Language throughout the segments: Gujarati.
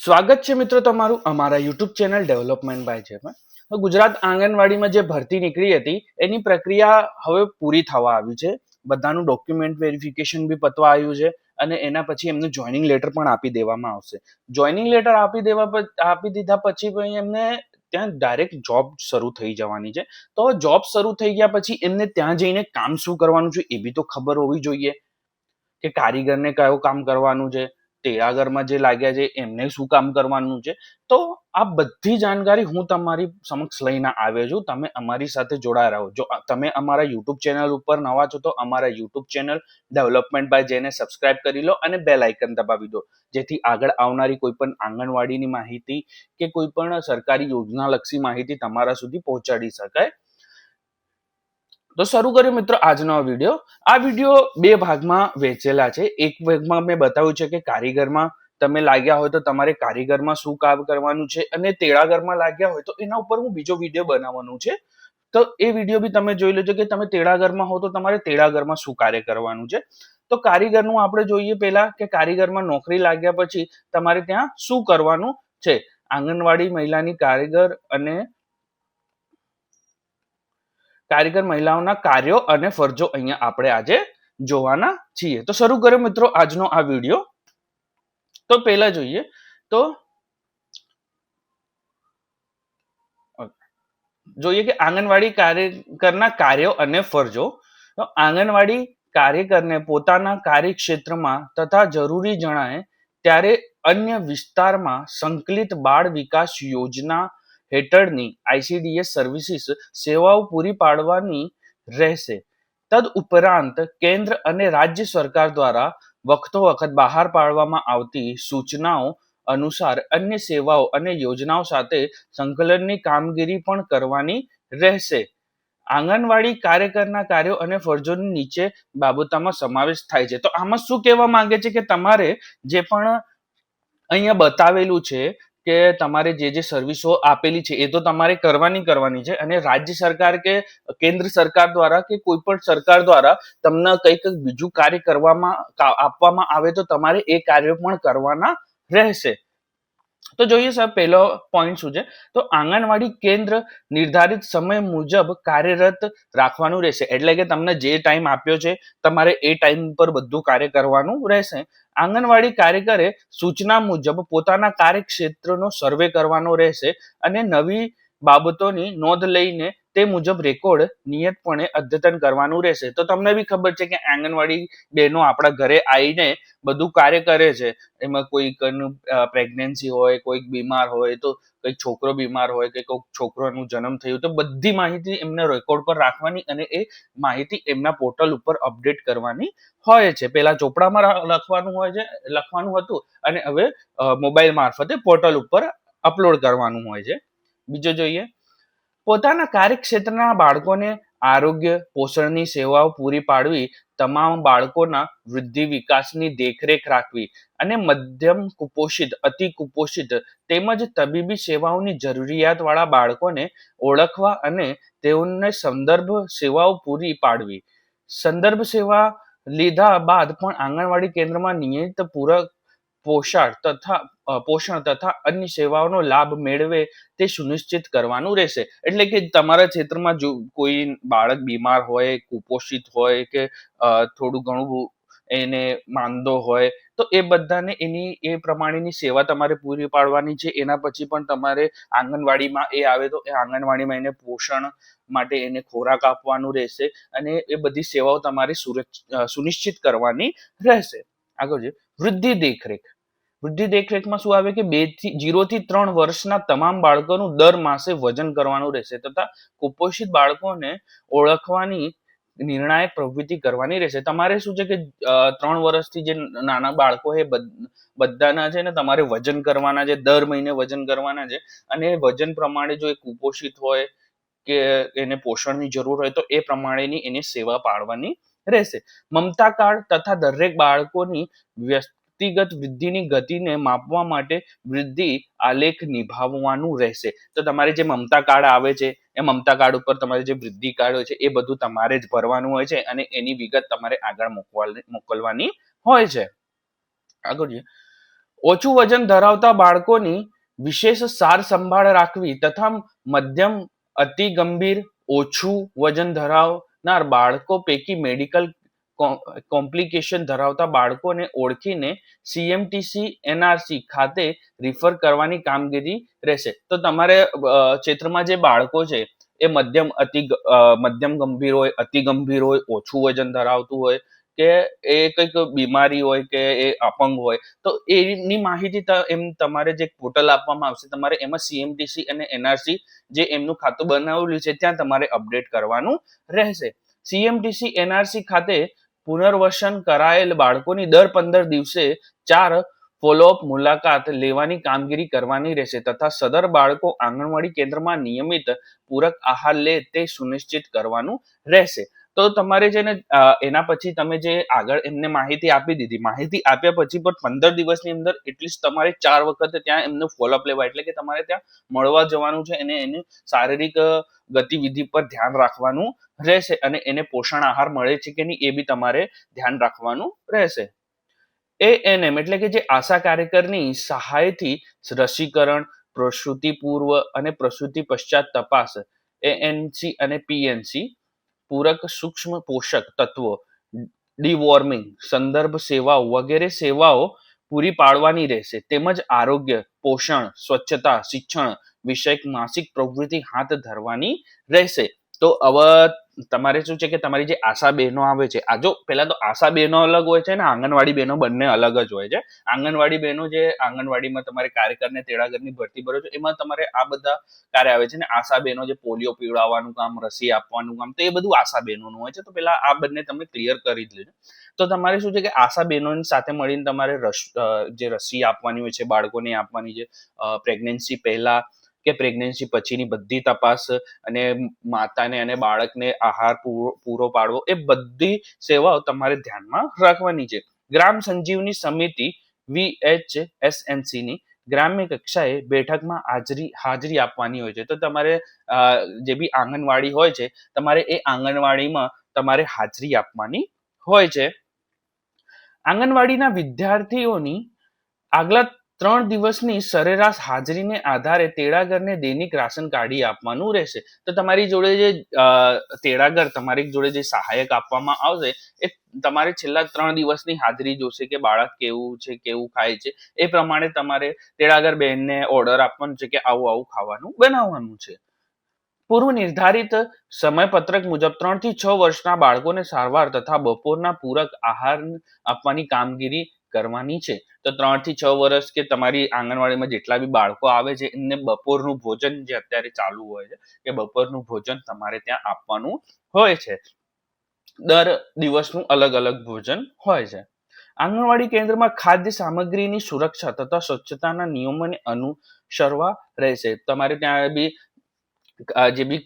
સ્વાગત છે મિત્રો તમારું અમારા યુટ્યુબ ચેનલ ડેવલપમેન્ટ બાય જેમાં ગુજરાત આંગણવાડીમાં જે ભરતી નીકળી હતી, એની પ્રક્રિયા હવે પૂરી થવા આવી છે. બધાનું ડોક્યુમેન્ટ વેરિફિકેશન બી પતવા આવ્યું છે અને એના પછી એમનું જોઈનિંગ લેટર પણ આપી દેવામાં આવશે. જોઈનિંગ લેટર આપી દેવા આપી દીધા પછી એમને ત્યાં ડાયરેક્ટ જોબ શરૂ થઈ જવાની છે. તો જોબ શરૂ થઈ ગયા પછી એમને ત્યાં જઈને કામ શું કરવાનું છે એ બી તો ખબર હોવી જોઈએ. કે કારીગરને કયો કામ કરવાનું છે? તેરાગરમાં જે લાગ્યા છે, એમને શું કામ કરવાનું છે? તો આ બધી જાણકારી હું તમારી સમક્ષ લઈને આવ્યો છું. તમે અમારી સાથે જોડાયા રહો. જો તમે અમારા યુટ્યુબ ચેનલ ઉપર નવા છો તો અમારા યુટ્યુબ ચેનલ ડેવલપમેન્ટ બાય જેને સબસ્ક્રાઇબ કરી લો અને બેલ આઇકન દબાવી દો. જેથી આગળ આવનારી કોઈ પણ આંગણવાડીની માહિતી કે કોઈ પણ સરકારી યોજના લક્ષી માહિતી તમારા સુધી પહોંચાડી શકાય. તો શરૂ કર્યો મિત્રો આજનો વીડિયો આ વીડિયો બે ભાગમાં વહેંચેલા છે. એક ભાગમાં મેં બતાવ્યું છે કે કારીગરમાં તમે લાગ્યા હોય તો તમારે કારીગરમાં શું કામ કરવાનું છે અને તેડાગરમાં લાગ્યા હોય તો એના ઉપર હું બીજો વીડિયો બનાવવાનું છે. તો એ વીડિયો બી તમે જોઈ લેજો કે તમે તેડાગરમાં હો તો તમારે તેડાગરમાં શું કાર્ય કરવાનું છે. તો કારીગરનું આપણે જોઈએ પહેલા કે કારીગરમાં નોકરી લાગ્યા પછી તમારે ત્યાં શું કરવાનું છે? આંગણવાડી મહિલાની કારીગર અને કારીગર મહિલાઓના કાર્યો અને ફરજો અહીંયા આપણે આજે જોવાના છીએ. તો શરૂ કર્યો મિત્રો આજનો આ વીડિયો. તો પહેલા જોઈએ તો જોઈએ કે આંગણવાડી કાર્યકરના કાર્યો અને ફરજો. તો આંગણવાડી કાર્યકરને પોતાના કાર્યક્ષેત્રમાં તથા જરૂરી જણાય ત્યારે અન્ય વિસ્તારમાં સંકલિત બાળ વિકાસ યોજના હેઠળની આઈસીડીએસ સર્વિસીસ સેવાઓ પૂરી પાડવાની રહેશે. તદ ઉપરાંત કેન્દ્ર અને રાજ્ય સરકાર દ્વારા વખતો વખત બહાર પાડવામાં આવતી સૂચનાઓ અનુસાર અન્ય સેવાઓ અને યોજનાઓ સાથે સંકલનની કામગીરી પણ કરવાની રહેશે. આંગણવાડી કાર્યકરના કાર્યો અને ફરજોની નીચે બાબતોમાં સમાવેશ થાય છે. તો આમાં શું કહેવા માંગે છે કે તમારે જે પણ અહીંયા બતાવેલું છે કે તમારે જે જે સર્વિસો આપેલી છે, એ તો તમારે કરવાની કરવાની છે અને રાજ્ય સરકાર કે કેન્દ્ર સરકાર દ્વારા કે કોઈ પણ સરકાર દ્વારા તમને કંઈક બીજું કાર્ય કરવામાં આપવામાં આવે તો તમારે એ કાર્ય પણ કરવાના રહેશે. તો જોઈએ સર પહેલો પોઈન્ટ શું છે? તો આંગણવાડી કેન્દ્ર નિર્ધારિત સમય મુજબ કાર્યરત રાખવાનું રહેશે. એટલે કે તમને જે ટાઈમ આપ્યો છે, તમારે એ ટાઈમ પર બધું કાર્ય કરવાનું રહેશે. આંગણવાડી કાર્યકરે સૂચના મુજબ પોતાના કાર્યક્ષેત્રનો સર્વે કરવાનો રહેશે અને નવી બાબતોની નોંધ લઈને તે મુજબ રેકોર્ડ નિયતપણે અદ્યતન કરવાનું રહેશે. તો તમને બી ખબર છે કે આંગણવાડી બહેનો આપણા ઘરે આવીને બધું કાર્ય કરે છે. એમાં કોઈક પ્રેગ્નન્સી હોય, કોઈક બીમાર હોય, તો કંઈક છોકરો બીમાર હોય, કે કોઈક છોકરોનું જન્મ થયું, તો બધી માહિતી એમને રેકોર્ડ પર રાખવાની અને એ માહિતી એમના પોર્ટલ ઉપર અપડેટ કરવાની હોય છે. પહેલા ચોપડામાં લખવાનું હોય છે, લખવાનું હતું અને હવે મોબાઈલ મારફતે પોર્ટલ ઉપર અપલોડ કરવાનું હોય છે. બીજો જોઈએ. પોતાના કાર્યક્ષેત્રના બાળકોને આરોગ્ય, પોષણની સેવાઓ પૂરી પાડવી, તમામ બાળકોના વૃદ્ધિ વિકાસની દેખરેખ રાખવી અને મધ્યમ કુપોષિત, અતિ કુપોષિત તેમજ તબીબી સેવાઓની જરૂરિયાતવાળા બાળકોને ઓળખવા અને તેઓને સંદર્ભ સેવાઓ પૂરી પાડવી. સંદર્ભ સેવા લીધા બાદ પણ આંગણવાડી કેન્દ્રમાં નિયમિત પૂરક પોષણ તથા પોષણ તથા અન્ય સેવાઓનો લાભ મેળવે તે સુનિશ્ચિત કરવાનું રહેશે. એટલે કે તમારા ક્ષેત્રમાં જો કોઈ બાળક બીમાર હોય, કુપોષિત હોય કે થોડું ઘણું એને માંદો હોય, તો એ બધાને એની, એ પ્રમાણેની સેવા તમારે પૂરી પાડવાની છે. એના પછી પણ તમારે આંગણવાડીમાં એ આવે તો એ આંગણવાડીમાં એને પોષણ માટે એને ખોરાક આપવાનું રહેશે અને એ બધી સેવાઓ તમારે સુનિશ્ચિત કરવાની રહેશે. આગળ છે વૃદ્ધિ દેખરેખ. વૃદ્ધિ દેખરેખમાં શું આવે કે બેથી જીરો થી ત્રણ વર્ષના તમામ બાળકોનું દર માસે વજન કરવાનું રહેશે તથા કુપોષિત બાળકોને ઓળખવાની નિર્ણાયક પ્રવૃત્તિ કરવાની રહેશે. તમારે શું છે કે ત્રણ વર્ષથી જે નાના બાળકો છે બધાના છે ને, તમારે વજન કરવાના છે, દર મહિને વજન કરવાના છે અને વજન પ્રમાણે જો એ કુપોષિત હોય કે એને પોષણની જરૂર હોય તો એ પ્રમાણેની એની સેવા પાડવાની રહેશે. મમતા કાર્ડ તથા દરેક બાળકોની વ્યક્તિગત વૃદ્ધિની ગતિને માપવા માટે વૃદ્ધિ આલેખ નિભાવવાનું રહેશે. તો તમારે જે મમતા કાર્ડ આવે છે, એ મમતા કાર્ડ ઉપર તમારે જે વૃદ્ધિ કાર્ડ હોય છે, એ બધું તમારે જ ભરવાનું હોય છે અને એની વિગત તમારે આગળ મોકલવાની હોય છે. આગળ ઓછું વજન ધરાવતા બાળકોની વિશેષ સાર સંભાળ રાખવી તથા મધ્યમ અતિ ગંભીર ઓછું વજન ધરાવનાર બાળકો પૈકી મેડિકલ કોમ્પ્લિકેશન ધરાવતા બાળકોને ઓળખીને સીએમટીસી એનઆરસી ખાતે રિફર કરવાની કામગીરી રહેશે. તો તમારે ક્ષેત્રમાં જે બાળકો છે, એ મધ્યમ અતિ મધ્યમ ગંભીર હોય, અતિ ગંભીર હોય, ઓછું વજન ધરાવતું હોય કે એ કંઈક બીમારી હોય કે એ અપંગ હોય, તો એની માહિતી એમ તમારે જે પોર્ટલ આપવામાં આવશે, તમારે એમાં સીએમટીસી અને એનઆરસી જે એમનું ખાતું બનાવેલું છે, ત્યાં તમારે અપડેટ કરવાનું રહેશે. સીએમટીસી એનઆરસી ખાતે પુનર્વસન કરાયેલ બાળકોની દર પંદર દિવસે ચાર ફોલોઅપ મુલાકાત લેવાની કામગીરી કરવાની રહેશે તથા સદર બાળકો આંગણવાડી કેન્દ્રમાં નિયમિત પૂરક આહાર લે તે સુનિશ્ચિત કરવાનું રહેશે. તો તમારે છે ને એના પછી તમે જે આગળ એમને માહિતી આપી દીધી, માહિતી આપ્યા પછી પણ પંદર દિવસની અંદર એટલીસ્ટ તમારે ચાર વખત ત્યાં એમનું ફોલોઅપ લેવા, એટલે કે તમારે ત્યાં મળવા જવાનું છે અને એની શારીરિક ગતિવિધિ પર ધ્યાન રાખવાનું રહેશે અને એને પોષણ આહાર મળે છે કે નહીં એ બી તમારે ધ્યાન રાખવાનું રહેશે. એએનએમ એટલે કે જે આશા કાર્યકરની સહાયથી રસીકરણ પ્રસૂતિ પૂર્વ અને પ્રસૂતિ પશ્ચાત તપાસ એએનસી અને પીએનસી પૂરક સૂક્ષ્મ પોષક તત્વો, ડીવોર્મિંગ, સંદર્ભ સેવાઓ વગેરે સેવાઓ પૂરી પાડવાની રહેશે. તેમજ આરોગ્ય, પોષણ, સ્વચ્છતા, શિક્ષણ વિષયક માસિક પ્રવૃત્તિ હાથ ધરવાની રહેશે. તો હવે તમારે શું છે કે તમારી જે આશા બહેનો આવે છે, આ જો પહેલા તો આશા બહેનો અલગ હોય છે ને આંગણવાડી બહેનો બંને અલગ જ હોય છે. આંગણવાડી બહેનો જે આંગણવાડીમાં તમારે કાર્યકરને તેડાગરની ભરતી ભરો છો, એમાં તમારે આ બધા કાર્ય આવે છે ને આશા બહેનો જે પોલિયો પીવડાવવાનું કામ, રસી આપવાનું કામ, તો એ બધું આશા બહેનોનું હોય છે. તો પેલા આ બંને તમે ક્લિયર કરી જ લેજો. તો તમારે શું છે કે આશા બહેનોની સાથે મળીને તમારે રસ જે રસી આપવાની હોય છે, બાળકોને આપવાની છે પ્રેગ્નન્સી પહેલા કે પ્રેગ્નન્સી પછીની બધી તપાસ અને માતાને અને બાળકને આહાર પૂરો પાડવો એ બધી સેવાઓ તમારે ધ્યાનમાં રાખવાની છે. ગ્રામ સંજીવની સમિતિ વીએચએસએનસી ની ગ્રામ્ય કક્ષાએ બેઠકમાં હાજરી હાજરી આપવાની હોય છે. તો તમારે જે બી આંગણવાડી હોય છે, તમારે એ આંગણવાડીમાં તમારે હાજરી આપવાની હોય છે. આંગણવાડીના વિદ્યાર્થીઓની આગલા ત્રણ દિવસની સરેરાશ હાજરીને આધારે તેડાગરને દૈનિક રાશન કાઢી આપવાનું રહેશે. તો તમારી જોડે જે તેડાગર, તમારી જોડે જે સહાયક આપવામાં આવશે, એ તમારે છેલ્લા ત્રણ દિવસની હાજરી જોશે કે બાળક કેવું છે, કેવું ખાય છે. એ પ્રમાણે તમારે તેડાગર બહેનને ઓર્ડર આપવાનો છે કે આવું આવું ખાવાનું બનાવવાનું છે. પૂર્વ નિર્ધારિત સમયપત્રક મુજબ ત્રણથી છ વર્ષના બાળકોને સારવાર તથા બપોરના પૂરક આહાર આપવાની કામગીરી કરવાની છે. તો ત્રણથી છ વર્ષ કે તમારી આંગણવાડીમાં જેટલા બી બાળકો આવે છે, એમને બપોરનું ભોજન જે અત્યારે ચાલુ હોય છે, એ બપોરનું ભોજન તમારે ત્યાં આપવાનું હોય છે. દર દિવસનું અલગ અલગ ભોજન હોય છે. આંગણવાડી કેન્દ્રમાં ખાદ્ય સામગ્રીની સુરક્ષા તથા સ્વચ્છતાના નિયમોને અનુસરવા રહેશે. તમારે ત્યાં બી જે બી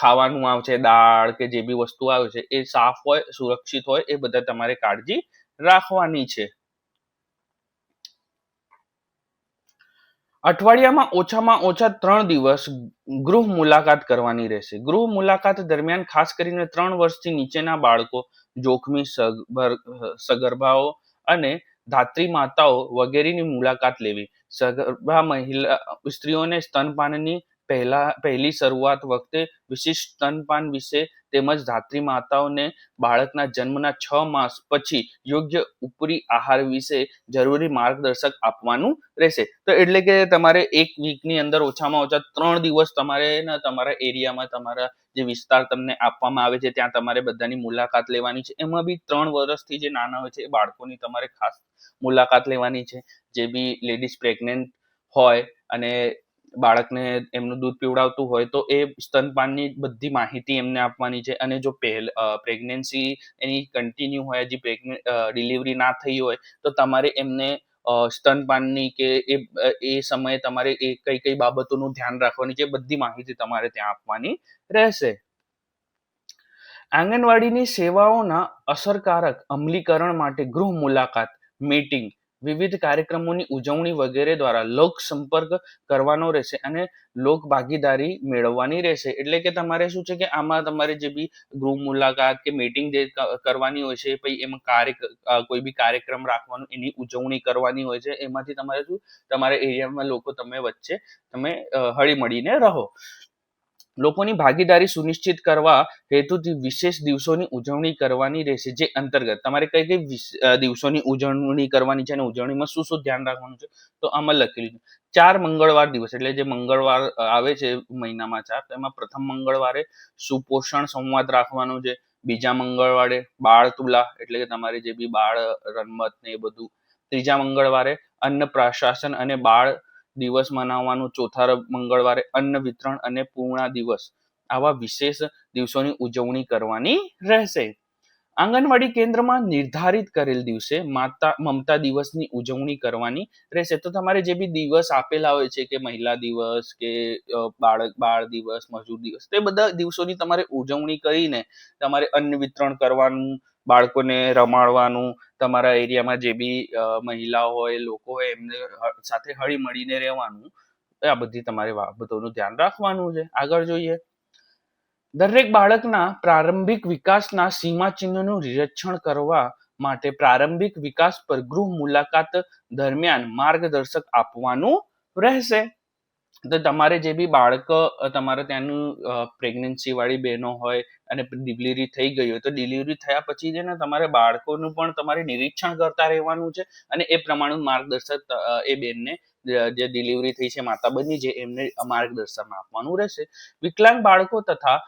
ખાવાનું આવશે, દાળ કે જે બી વસ્તુ આવે છે, એ સાફ હોય, સુરક્ષિત હોય, એ બધા તમારે કાળજી રાખવાની છે. અઠવાડિયામાં ઓછામાં ઓછા ત્રણ દિવસ ગૃહ મુલાકાત કરવાની રહેશે. ગૃહ મુલાકાત દરમિયાન ખાસ કરીને ત્રણ વર્ષથી નીચેના બાળકો, જોખમી સગર્ભ સગર્ભાઓ અને ધાત્રી માતાઓ વગેરેની મુલાકાત લેવી. સગર્ભા મહિલા, સ્ત્રીઓને સ્તનપાનની પહેલા, પહેલી શરૂઆત વખતે વિશિષ્ટ સ્તનપાન વિશે તેમજ ધાત્રી માતાઓને બાળકના જન્મના છ માસ પછી યોગ્ય ઉપરી આહાર વિશે જરૂરી માર્ગદર્શક આપવાનું રહેશે. તો એટલે કે તમારે એક વીકની અંદર ઓછામાં ઓછા ત્રણ દિવસ તમારે ને તમારા એરિયામાં તમારા જે વિસ્તાર તમને આપવામાં આવે છે, ત્યાં તમારે બધાની મુલાકાત લેવાની છે. એમાં બી ત્રણ વર્ષથી જે નાના હોય છે, એ બાળકોની તમારે ખાસ મુલાકાત લેવાની છે. જે બી લેડીઝ પ્રેગ્નેન્ટ હોય અને બાળકને એમનું દૂધ પીવડાવતું હોય તો એ સ્તનપાનની બધી માહિતી એમને આપવાની છે અને જો પહેલ પ્રેગ્નન્સી એની કન્ટિન્યુ હોય, હજી પ્રેગ્ને ડિલિવરી ના થઈ હોય, તો તમારે એમને સ્તનપાનની કે એ એ સમયે તમારે એ કઈ કઈ બાબતોનું ધ્યાન રાખવાની છે બધી માહિતી તમારે ત્યાં આપવાની રહેશે. આંગણવાડીની સેવાઓના અસરકારક અમલીકરણ માટે ગૃહ મુલાકાત મીટિંગ વિવિધ કાર્યક્રમોની ઉજવણી વગેરે દ્વારા લોક સંપર્ક કરવાનો રહેશે અને લોક ભાગીદારી મેળવવાની રહેશે. એટલે કે તમારે શું છે કે આમાં તમારે જે બી ગૃહ મુલાકાત કે મીટિંગ જે કરવાની હોય છે, પછી એમાં કાર્ય કોઈ બી કાર્યક્રમ રાખવાનો, એની ઉજવણી કરવાની હોય છે, એમાંથી તમારે શું? તમારા એરિયામાં લોકો તમે વચ્ચે તમે હળી મળીને રહો. લોકોની ભાગીદારી સુનિશ્ચિત કરવા હેતુથી વિશેષ દિવસોની ઉજવણી કરવાની રહેશે, જે અંતર્ગત તમારે કઈ કઈ દિવસોની ઉજવણી કરવાની છે અને ઉજવણીમાં શું શું ધ્યાન રાખવાનું છે, તો આમાં લખેલું છે ચાર મંગળવાર દિવસ એટલે જે મંગળવાર આવે છે મહિનામાં ચાર એમાં પ્રથમ મંગળવારે સુપોષણ સંવાદ રાખવાનો છે, બીજા મંગળવારે બાળ તુલા એટલે કે તમારે જે બી બાળ રમત ને એ બધું, ત્રીજા મંગળવારે અન્ન પ્રશાસન અને બાળ દિવસ મનાવવાનું ચોથા મંગળવારે અન્ન વિતરણ અને પૂર્ણા દિવસ. આવા વિશેષ દિવસોની ઉજવણી કરવાની રહેશે. આંગણવાડી કેન્દ્રમાં નિર્ધારિત કરેલ દિવસે માતા, મમતા દિવસની ઉજવણી કરવાની રહેશે. તો તમારે જે બી દિવસ આપેલા હોય છે કે મહિલા દિવસ કે બાળક, બાળ દિવસ, મજૂર દિવસ, તે બધા દિવસોની તમારે ઉજવણી કરીને તમારે અન્ન વિતરણ કરવાનું બાળકોને રમાડવાનું, તમારા એરિયામાં જે બી મહિલાઓ હોય, લોકો હોય, એમને સાથે હળી મળીને રહેવાનું આ બધી તમારે બાબતોનું ધ્યાન રાખવાનું છે. આગળ જોઈએ. દરેક બાળકના પ્રારંભિક વિકાસના સીમાચિહ્નનું નિરીક્ષણ કરવા માટે પ્રારંભિક વિકાસ પર ગૃહ મુલાકાત દરમિયાન માર્ગદર્શક આપવાનું રહેશે. તો તમારે જે બી બાળક તમારે ત્યાંનું પ્રેગ્નન્સી વાળી બહેનો હોય અને ડિલિવરી થઈ ગઈ હોય તો ડિલિવરી થયા પછી છે ને તમારે બાળકોનું પણ તમારે નિરીક્ષણ કરતા રહેવાનું છે અને એ પ્રમાણે માર્ગદર્શક એ બેનને જે ડિલિવરી થઈ છે માતા બની છે એમને માર્ગદર્શન આપવાનું રહેશે. વિકલાંગ બાળકો તથા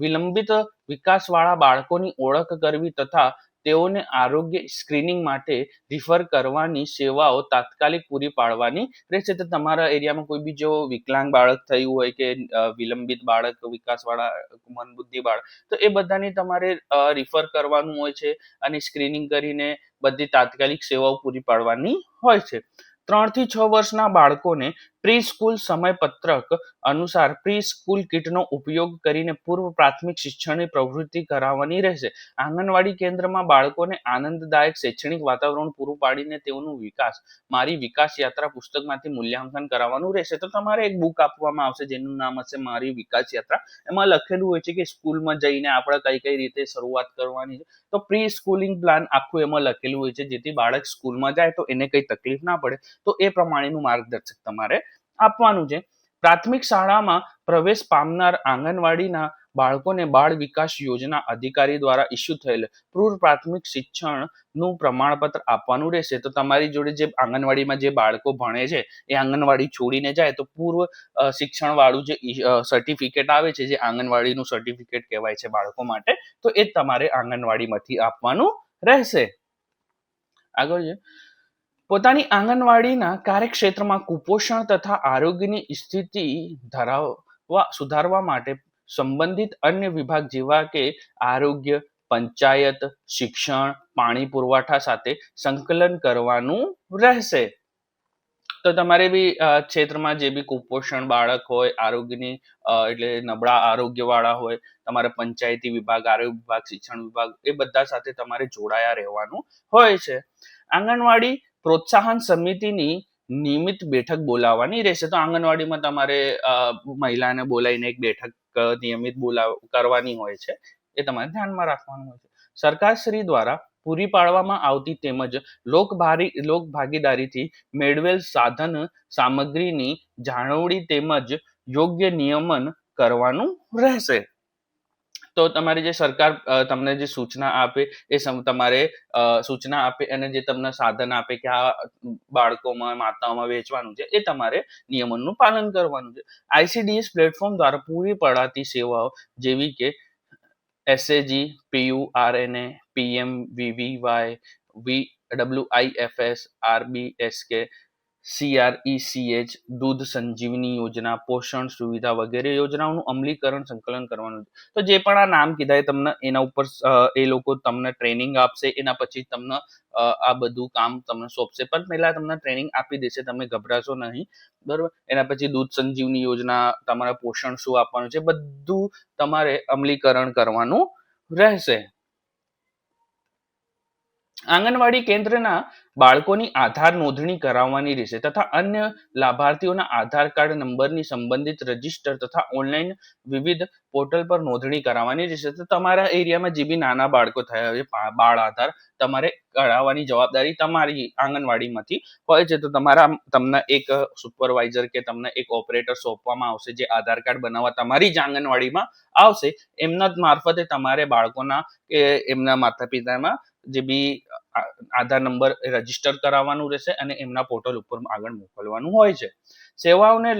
વિલંબિત વિકાસવાળા બાળકોની ઓળખ કરવી તથા તેઓને આરોગ્ય સ્ક્રીનિંગ માટે રિફર કરવાની સેવાઓ તાત્કાલિક પૂરી પાડવાની રહેશે. તો તમારા એરિયામાં કોઈ બી જો વિકલાંગ બાળક થયું હોય કે વિલંબિત બાળક, વિકાસવાળા મંદબુદ્ધિ બાળક, તો એ બધાની તમારે રિફર કરવાનું હોય છે અને સ્ક્રીનિંગ કરીને બધી તાત્કાલિક સેવાઓ પૂરી પાડવાની હોય છે. ત્રણથી છ વર્ષના બાળકોને પ્રી સ્કૂલ સમયપત્રક અનુસાર પ્રી કિટનો ઉપયોગ કરીને પૂર્વ પ્રાથમિક શિક્ષણની પ્રવૃત્તિ કરાવવાની રહેશે. આંગણવાડી કેન્દ્રમાં બાળકોને આનંદદાયક શૈક્ષણિક વાતાવરણ પૂરું પાડીને તેઓનો વિકાસ, મારી વિકાસ યાત્રા પુસ્તકમાંથી મૂલ્યાંકન કરાવવાનું રહેશે. તો તમારે એક બુક આપવામાં આવશે, જેનું નામ હશે મારી વિકાસ યાત્રા. એમાં લખેલું હોય છે કે સ્કૂલમાં જઈને આપણે કઈ કઈ રીતે શરૂઆત કરવાની છે. તો પ્રી સ્કૂલિંગ પ્લાન આખું એમાં લખેલું હોય છે, જેથી બાળક સ્કૂલમાં જાય તો એને કઈ તકલીફ ના પડે. તો એ પ્રમાણેનું માર્ગદર્શક તમારે આપવાનું છે. પ્રાથમિક શાળામાં પ્રવેશ પામનાર આંગણવાડીના બાળકોને બાળ વિકાસ યોજના અધિકારી દ્વારા ઇસ્યુ થયેલ પૂર્વ પ્રાથમિક શિક્ષણનું પ્રમાણપત્ર આપવાનું રહેશે. તો તમારી જોડે જે આંગણવાડીમાં જે બાળકો ભણે છે, એ આંગણવાડી છોડીને જાય તો પૂર્વ શિક્ષણવાળું જે સર્ટિફિકેટ આવે છે, જે આંગણવાડીનું સર્ટિફિકેટ કહેવાય છે બાળકો માટે, તો એ તમારે આંગણવાડીમાંથી આપવાનું રહેશે. આગળ છે. પોતાની આંગણવાડીના કાર્યક્ષેત્રમાં કુપોષણ તથા આરોગ્યની સ્થિતિ ધરાવવા, સુધારવા માટે સંબંધિત અન્ય વિભાગ જેવા કે આરોગ્ય, પંચાયત, શિક્ષણ, પાણી પુરવઠા સાથે સંકલન કરવાનું રહેશે. તો તમારે બી ક્ષેત્રમાં જે બી કુપોષણ બાળક હોય, આરોગ્યની એટલે નબળા આરોગ્ય વાળા હોય, તમારે પંચાયતી વિભાગ, આરોગ્ય વિભાગ, શિક્ષણ વિભાગ, એ બધા સાથે તમારે જોડાયા રહેવાનું હોય છે. આંગણવાડી પ્રોત્સાહન સમિતિની નિયમિત બેઠક બોલાવવાની રહેશે. તો આંગણવાડીમાં તમારે મહિલાને બોલાવીને એક બેઠક નિયમિત બોલાવ, કરવાની હોય છે. એ તમારે ધ્યાનમાં રાખવાનું હોય છે. સરકારશ્રી દ્વારા પૂરી પાડવામાં આવતી તેમજ લોકભારી લોક ભાગીદારીથી મેળવેલ સાધન સામગ્રીની જાળવણી તેમજ યોગ્ય નિયમન કરવાનું રહેશે. તો તમારી જે સરકાર તમને જે સૂચના આપે, એ તમારે સૂચના આપે અને જે તમને સાધન આપે કે આ બાળકોમાં, માતાઓમાં વેચવાનું છે, એ તમારે નિયમનનું પાલન કરવાનું છે. આઈસીડીએસ પ્લેટફોર્મ દ્વારા પૂરી પડાતી સેવાઓ જેવી કે SAG PURNA PM VVY V WIFS RBSK CRECH દૂધ સંજીવની યોજના, પોષણ સુવિધા વગેરે યોજનાઓનું અમલીકરણ સંકલન કરવાનું. છે તો જે પણ આ નામ કીધા એ તમને, એના ઉપર એ લોકો તમને ટ્રેનિંગ આપશે, એના પછી તમને આ બધું કામ તમને સોંપશે. પણ પહેલા તમને ટ્રેનિંગ આપી દેશે, તમે ગભરાશો નહીં. બરોબર? એના પછી દૂધ સંજીવની યોજના, તમારા પોષણ શું આપવાનું છે, બધું તમારે અમલીકરણ કરવાનું રહેશે. આંગણવાડી કેન્દ્રના બાળકોની આધાર નોંધણી કરાવવાની રહેશે તથા અન્ય લાભાર્થીઓના આધાર કાર્ડ નંબરની સંબંધિત રજિસ્ટર તથા ઓનલાઈન વિવિધ પોર્ટલ પર નોંધણી કરાવવાની રહેશે. તો તમારા એરિયામાં જે બી નાના બાળકો થયા હોય બાળ આધાર, તમારે કરાવવાની જવાબદારી તમારી આંગણવાડીમાંથી હોય છે. તો તમારા, તમને એક સુપરવાઇઝર કે તમને એક ઓપરેટર સોંપવામાં આવશે જે આધાર કાર્ડ બનાવવા તમારી જ આંગણવાડીમાં આવશે. એમના મારફતે તમારે બાળકોના કે એમના માતા પિતામાં જે બી આધાર નંબર રજિસ્ટર કરાવવાનું રહેશે અને એમના પોર્ટલ ઉપર આગળ મોકલવાનું હોય છે. સેવાઓને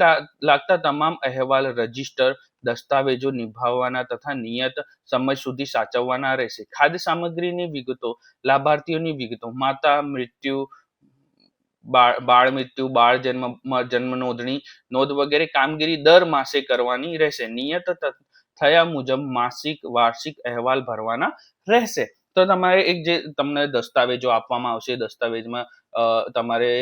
લાગતા તમામ અહેવાલ રજિસ્ટર દસ્તાવેજો નિભાવવાના તથા નિયત સમય સુધી સાચવવાના રહેશે. ખાદ્ય સામગ્રીની વિગતો, લાભાર્થીઓની વિગતો, માતા મૃત્યુ, બાળ બાળ મૃત્યુ, બાળ જન્મ જન્મ નોંધણી, નોંધ વગેરે કામગીરી દર માસે કરવાની રહેશે. નિયત થયા મુજબ માસિક, વાર્ષિક અહેવાલ ભરવાના રહેશે. તો તમારે એક જે તમને દસ્તાવેજો આપવામાં આવશે દસ્તાવેજમાં તમારે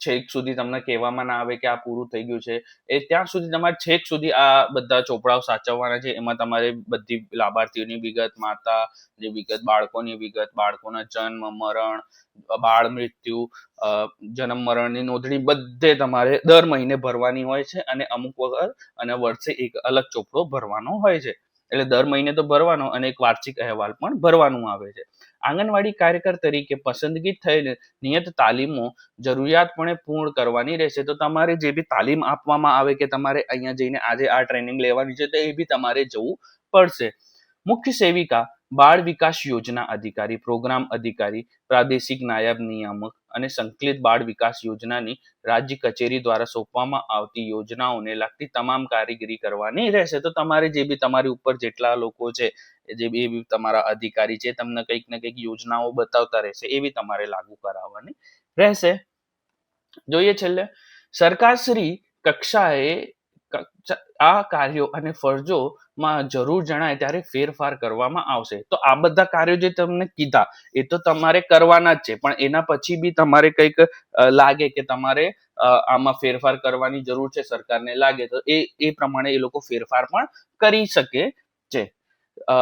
છેક સુધી તમને કહેવામાં ના આવે કે આ પૂરું થઈ ગયું છે. એ ત્યાં સુધી તમારે છેક સુધી આ બધા ચોપડાઓ સાચવવાના છે. એમાં તમારે બધી લાભાર્થીઓની વિગત, માતા જે વિગત, બાળકોની વિગત, બાળકોના જન્મ, મરણ, બાળ મૃત્યુ જન્મ, મરણની નોંધણી બધે તમારે દર મહિને ભરવાની હોય છે અને અમુક વખત અને વર્ષે એક અલગ ચોપડો ભરવાનો હોય છે. એટલે દર મહિને તો ભરવાનો અને એક વાર્ષિક અહેવાલ પણ ભરવાનું આવે છે. આંગણવાડી કાર્યકર તરીકે પસંદગી થયેલ નિયત તાલીમો જરૂરિયાતપણે પૂર્ણ કરવાની રહેશે. તો તમારે જે બી તાલીમ આપવામાં આવે કે તમારે અહીંયા જઈને આજે આ ટ્રેનિંગ લેવાની છે, તો એ બી તમારે જવું પડશે. મુખ્ય સેવિકા બાળ વિકાસ યોજના અધિકારી, પ્રોગ્રામ અધિકારી, પ્રાદેશિક નાયબ નિયામક અને સંકલિત બાળ વિકાસ યોજનાની રાજ્ય કચેરી દ્વારા સોંપવામાં આવતી યોજનાઓને લાગતી તમામ કારીગરી કરવાની રહેશે. તો તમારે જે બી તમારી ઉપર જેટલા લોકો છે, જે બી બી તમારા અધિકારી છે, તમને કંઈક ને કંઈક યોજનાઓ બતાવતા રહેશે એવી તમારે લાગુ કરાવવાની રહેશે. જોઈએ છેલ્લે, સરકારશ્રી કક્ષાએ કક્ષા- આ કાર્યો અને ફરજોમાં જરૂર જણાય ત્યારે ફેરફાર કરવામાં આવશે. તો આ બધા કાર્યો જે તમને કીધા એ તો તમારે કરવાના જ છે. પણ એના પછી બી તમારે કંઈક લાગે કે તમારે આમાં ફેરફાર કરવાની જરૂર છે સરકારને લાગે તો એ એ પ્રમાણે એ લોકો ફેરફાર પણ કરી શકે છે. અ,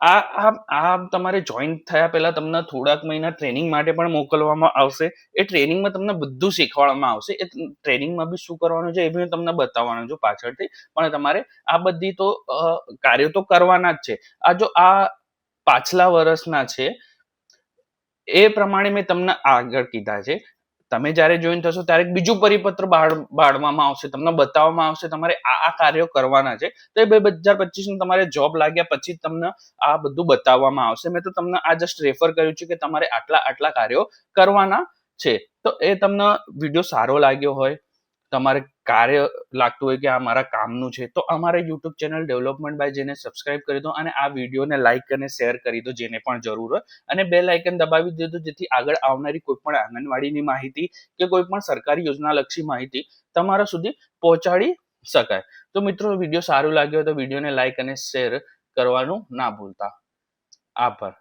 આ આ આ તમારે જોઈન થયા પહેલા તમને થોડાક મહિના ટ્રેનિંગ માટે પણ મોકલવામાં આવશે. એ ટ્રેનિંગમાં તમને બધું શીખવાડવામાં આવશે. એ ટ્રેનિંગમાં બી શું કરવાનું છે એ બી તમને બતાવવાનું છું પાછળથી. પણ તમારે આ બધી તો કાર્યો તો કરવાના જ છે. આ જો આ પાછલા વર્ષના છે, એ પ્રમાણે મેં તમને આગળ કીધા છે. તમે જ્યારે જોઈન થશો ત્યારે બીજું પરિપત્ર બાળ, બાળવામાં આવશે. તમને બતાવવામાં આવશે તમારે આ આ કાર્યો કરવાના છે. તો એ બે હજાર પચીસ તમારે જોબ લાગ્યા પછી તમને આ બધું બતાવવામાં આવશે. મેં તો તમને આ જસ્ટ રેફર કર્યું છે કે તમારે આટલા આટલા કાર્યો કરવાના છે. તો એ તમને વીડિયો સારો લાગ્યો હોય, તમારે કાર્ય લાગતું હોય કે આ મારા કામનું છે, તો અમારા યુટ્યુબ ચેનલ ડેવલપમેન્ટ બાય જેને સબસ્ક્રાઇબ કરી દો અને આ વિડીયોને લાઇક અને શેર કરી દો જેને પણ જરૂર હોય. અને બે લાઇકન દબાવી દેજો જેથી આગળ આવનારી કોઈ પણ આંગણવાડીની માહિતી કે કોઈ પણ સરકારી યોજનાલક્ષી માહિતી તમારા સુધી પહોંચાડી શકાય. તો મિત્રો, વીડિયો સારું લાગ્યો તો વિડીયોને લાઇક અને શેર કરવાનું ના ભૂલતા. આભાર.